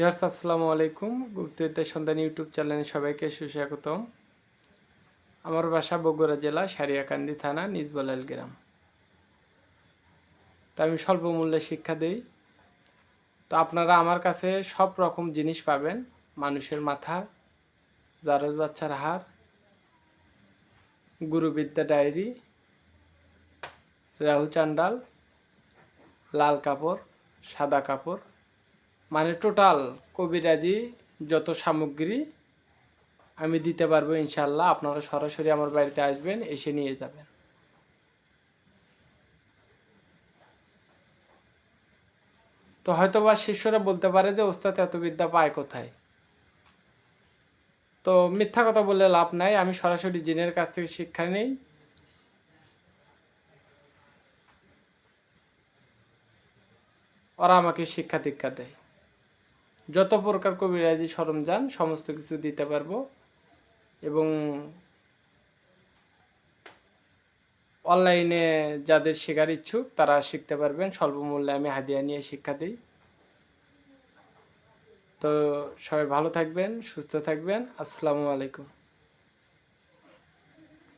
Years, আসসালামু আলাইকুম। গুপ্তবিদ্যা সন্ধান ইউটিউব চ্যানেলে সবাইকে সুস্বাগতম। আমার বাসা বগুড়া জেলা, সারিয়াকান্দি থানা নিজবলাল গ্রাম। তা আমি স্বল্প মূল্যে শিক্ষা দিই। তো আপনারা আমার কাছে সব রকম জিনিস পাবেন। মানুষের মাথা, জারজ বাচ্চার হার গুরুবিদ্যা ডায়েরি, রাহু চান্ডাল, লাল কাপড়, সাদা কাপড় মানে টোটাল কবিরাজি যত সামগ্রী আমি দিতে পারব ইনশাল্লাহ, আপনারা সরাসরি আমার বাড়িতে আসবেন, এসে নিয়ে যাবেন। তো হয়তো বা শিষ্যরা বলতে পারে যে, ওস্তাদ, এত বিদ্যা পায় কোথায়? তো মিথ্যা কথা বললে লাভ নাই, আমি সরাসরি জিনের কাছ থেকে শিক্ষা নেই। ওরা আমাকে শিক্ষা দীক্ষা দেয়। যত প্রকার কবিরাজি সরঞ্জাম, সমস্ত কিছু দিতে পারব এবং অনলাইনে যাদের শেখার ইচ্ছুক, তারা শিখতে পারবেন। স্বল্পমূল্যে আমি হাদিয়া নিয়ে শিক্ষা দিই। তো সবাই ভালো থাকবেন, সুস্থ থাকবেন। আসসালামু আলাইকুম।